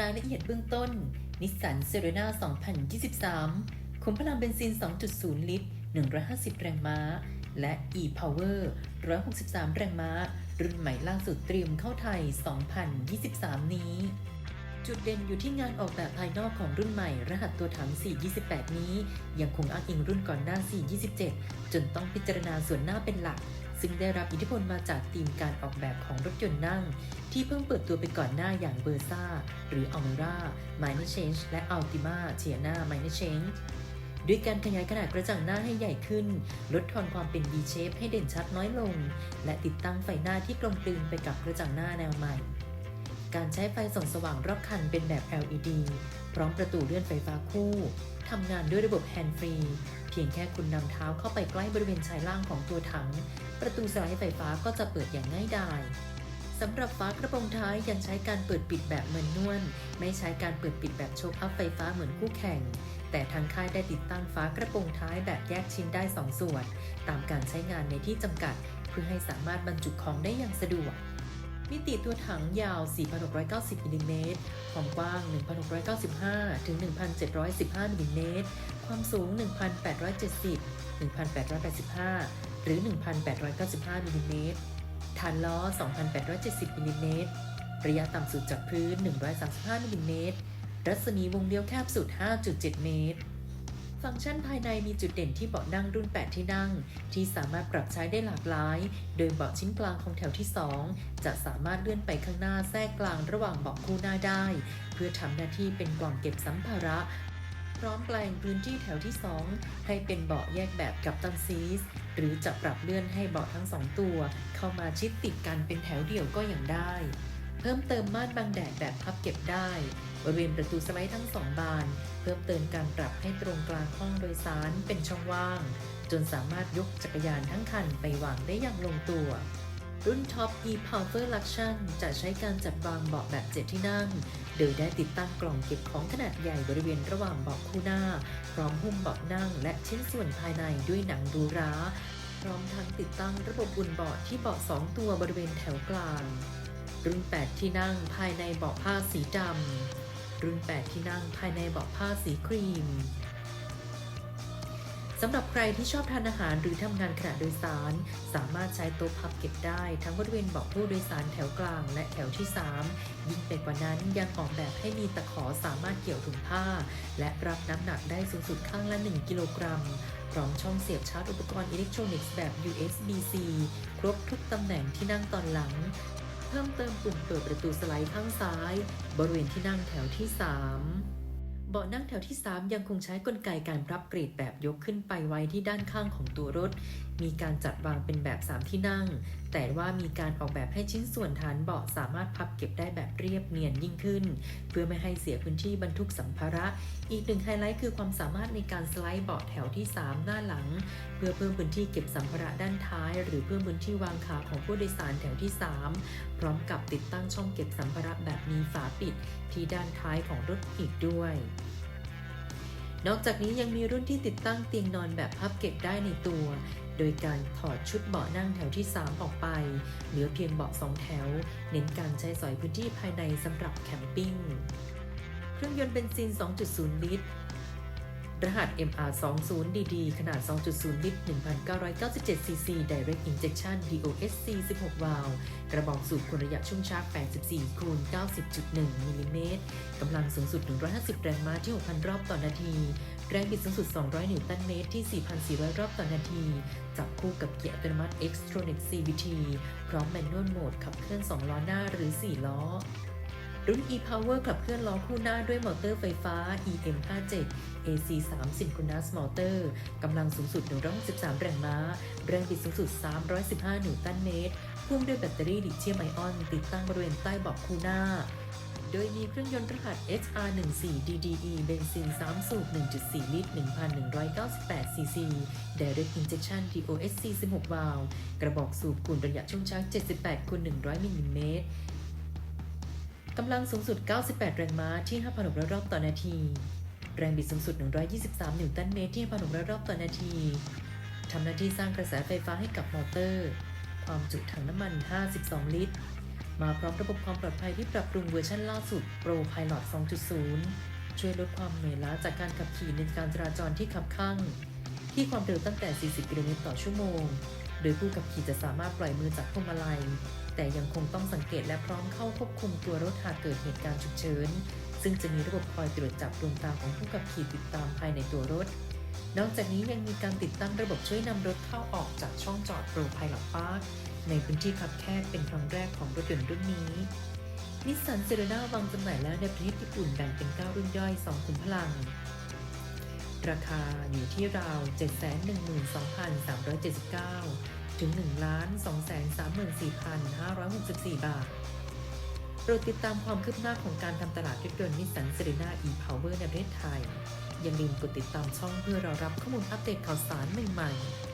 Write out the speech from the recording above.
รายละเอียดเบื้องต้น นิสสันเซเรนา2023 ขุมพลังเบนซิน 2.0 ลิตร 150 แรงม้า และ e-power 163 แรงม้า รุ่นใหม่ล่าสุดเตรียมเข้าไทย 2023 นี้ จุดเด่นอยู่ที่งานออกแบบภายนอกของรุ่นใหม่ รหัสตัวถัง 428 นี้ ยังคงอ้างอิงรุ่นก่อนหน้า 427 จนต้องพิจารณาส่วนหน้าเป็นหลัก ซึ่งได้รับอิทธิพลมาจากธีมการออกแบบของรถยนต์นั่ง ที่เพิ่งเปิดตัวไปก่อนหน้าอย่างเบอร์ซ่าหรืออัลเมร่าไมเนเชนจ์และอัลติมาเทียนาไมเนเชนจ์ด้วยการขยายขนาดกระจังหน้าให้ใหญ่ขึ้น ลดทอนความเป็น V shape ให้เด่นชัดน้อยลง และติดตั้งไฟหน้าที่กลมกลืนไปกับกระจังหน้าแนวใหม่ การใช้ไฟส่องสว่างรอบคันเป็นแบบ LED พร้อมประตูเลื่อนไฟฟ้าคู่ทำงานด้วยระบบ Hand Free เพียงแค่คุณนำเท้าเข้าไปใกล้บริเวณชายล่างของตัวถัง ประตูสไลด์ไฟฟ้าก็จะเปิดอย่างง่ายดายสำหรับฝากระโปรงท้ายยังใช้การเปิดปิดแบบเมนนวลไม่ใช้การเปิดปิดแบบโชคอัพไฟฟ้าเหมือนคู่แข่ง แต่ทางค่ายได้ติดตั้งฝากระโปรงท้ายแบบแยกชิ้นได้ 2 ส่วน ตามการใช้งานในที่จำกัด เพื่อให้สามารถบรรจุของได้อย่างสะดวก มิติตัวถังยาว 4,690มิลลิเมตร ความกว้าง 1,695 ถึง 1,715มิลลิเมตร ความสูง 1,870 1,885 หรือ 1,895มิลลิเมตร ฐานล้อ 2,870มิลลิเมตร ระยะต่ำสุดจากพื้น 135มิลลิเมตร รัศมีวงเลี้ยวแคบสุด 5.7 เมตร ฟังก์ชันภายในมีจุดเด่นที่เบาะนั่งรุ่น 8 ที่นั่ง ที่สามารถปรับใช้ได้หลากหลาย โดยเบาะชิ้นกลางของแถวที่ 2 จะสามารถเลื่อนไปข้างหน้าแทรกกลางระหว่างเบาะคู่หน้าได้ เพื่อทำหน้าที่เป็นกล่องเก็บสัมภาระพร้อมแปลงพื้นที่แถวที่ 2 ให้เป็นเบาะแยกแบบกับตันซีส หรือจะปรับเลื่อนให้เบาะทั้งสองตัว เข้ามาชิดติดกันเป็นแถวเดี่ยวก็ยังได้ เพิ่มเติมม่านบังแดดแบบพับเก็บได้บริเวณประตูสไลด์ทั้งสองบาน เพิ่มเติมการปรับให้ตรงกลางห้องโดยสารเป็นช่องว่าง จนสามารถยกจักรยานทั้งคันไปวางได้อย่างลงตัว รุ่น Top e-Power Luxion จะใช้การจัดวางเบาะแบบ7ที่นั่ง โดยได้ติดตั้งกล่องเก็บของขนาดใหญ่บริเวณระหว่างเบาะคู่หน้า พร้อมหุ้มเบาะนั่ง และชิ้นส่วนภายในด้วยหนังดูร้า พร้อมทั้งติดตั้งระบบอุ่นเบาะที่เบาะ2ตัวบริเวณแถวกลาง รุ่น 8 ที่นั่งภายในเบาะผ้าสีดำ รุ่น 8 ที่นั่งภายในเบาะผ้าสีครีมสำหรับใครที่ชอบทานอาหารหรือทำงานขณะโดยสาร สามารถใช้โต๊ะพับเก็บได้ทั้งบริเวณเบาะผู้โดยสารแถวกลางและแถวที่ 3 ยิ่งไปกว่านั้นยังออกแบบให้มีตะขอสามารถเกี่ยวถุงผ้า และรับน้ำหนักได้สูงสุดข้างละ 1 กิโลกรัมพร้อมช่องเสียบชาร์จอุปกรณ์อิเล็กทรอนิกส์แบบ USB-C ครบทุกตำแหน่งที่นั่งตอนหลัง เพิ่มเติมปุ่มเปิดประตูสไลด์ข้างซ้าย บริเวณที่นั่งแถวที่ 3 เบาะนั่งแถวที่ 3 ยังคงใช้กลไกการพับเกรดแบบยกขึ้นไปไว้ที่ด้านข้างของตัวรถ มีการจัดวางเป็นแบบ 3 ที่นั่งแต่ว่ามีการออกแบบให้ชิ้นส่วนฐานเบาะสามารถพับเก็บได้แบบเรียบเนียนยิ่งขึ้น เพื่อไม่ให้เสียพื้นที่บรรทุกสัมภาระ อีกหนึ่งไฮไลท์คือความสามารถในการสไลด์เบาะแถวที่ 3 หน้าหลัง เพื่อเพิ่มพื้นที่เก็บสัมภาระด้านท้าย หรือเพิ่มพื้นที่วางขาของผู้โดยสารแถวที่ 3 พร้อมกับติดตั้งช่องเก็บสัมภาระแบบมีฝาปิด ที่ด้านท้ายของรถอีกด้วยนอกจากนี้ยังมีรุ่นที่ติดตั้งเตียงนอนแบบพับเก็บได้ในตัว โดยการถอดชุดเบาะนั่งแถวที่ 3 ออกไป เหลือเพียงเบาะสองแถว เน้นการใช้สอยพื้นที่ภายในสำหรับแคมปิ้ง เครื่องยนต์เบนซิน 2.0 ลิตร รหัส MR20DD ขนาด 2.0 ลิตร 1,997 cc Direct Injection DOSC 16 วาล์วกระบอกสูบคุณระยะชุ่มชาร์จ84 คูณ 90.1 มิลลิเมตร กำลังสูงสุด 150 แรงม้าที่ 6,000 รอบต่อนาที แรงบิดสูงสุด 200 นิวตันเมตรที่ 4,400 รอบต่อนาที จับคู่กับเกียร์อัตโนมัติ Xtronic CVT พร้อมแมนนวลโหมดขับเคลื่อน 2 ล้อหน้าหรือ 4 ล้อ รุ่น e-power ขับเคลื่อนล้อคู่หน้าด้วยมอเตอร์ไฟฟ้า EM57 AC 3 Synchronous Motor กำลังสูงสุด163แรงม้า แรงบิดสูงสุด 315 นิวตันเมตรพ่วงด้วยแบตเตอรี่ลิเธียมไอออน ติดตั้งบริเวณใต้เบาะคู่หน้า โดยมีเครื่องยนต์รหัส HR14 DDE เบนซิน 3 สูบ 1.4 ลิตร 1,198 cc Direct Injection DOSC 16 วาล์วกระบอกสูบกุ่นระยะช่วงชัก 78คูณ100 มิลลิเมตร กำลังสูงสุด 98 แรงม้าที่ 5,600 รอบต่อนาที แรงบิดสูงสุด 123 นิวตันเมตรที่ 5,600 รอบต่อนาที ทำหน้าที่สร้างกระแสไฟฟ้าให้กับมอเตอร์ ความจุถังน้ำมัน 52 ลิตร มาพร้อมระบบความปลอดภัยที่ปรับปรุงเวอร์ชันล่าสุด Pro Pilot 2.0 ช่วยลดความเหนื่อยล้าจากการขับขี่ในการจราจรที่ขับข้างที่ความเร็วตั้งแต่ 40 กิโลเมตรต่อชั่วโมง โดยผู้ขับขี่จะสามารถปล่อยมือจากพวงมาลัย แต่ยังคงต้องสังเกตและพร้อมเข้าควบคุมตัวรถหากเกิดเหตุการณ์ฉุกเฉิน ซึ่งจะมีระบบคอยตรวจจับดวงตาของผู้ขับขี่ติดตามภายในตัวรถ นอกจากนี้ยังมีการติดตั้งระบบช่วยนำรถเข้าออกจากช่องจอด Pro Pilot Park ในพื้นที่คับแคบเป็นครั้งแรกของรถยนต์รุ่นนี้นิสสันเซเรนาวางจำหน่ายแล้วในประเทศญี่ปุ่นแบ่งเป็น 9 รุ่นย่อย 2 ขุมพลัง ราคาอยู่ที่ราว 712,379 ถึง 1,234,564 บาท โปรดติดตามความคืบหน้าของการทำตลาดรถยนต์นิสสันเซเรนาอีพาวเวอร์ในประเทศไทย อย่าลืมกดติดตามช่องเพื่อรอรับข้อมูลอัปเดตข่าวสารใหม่ๆ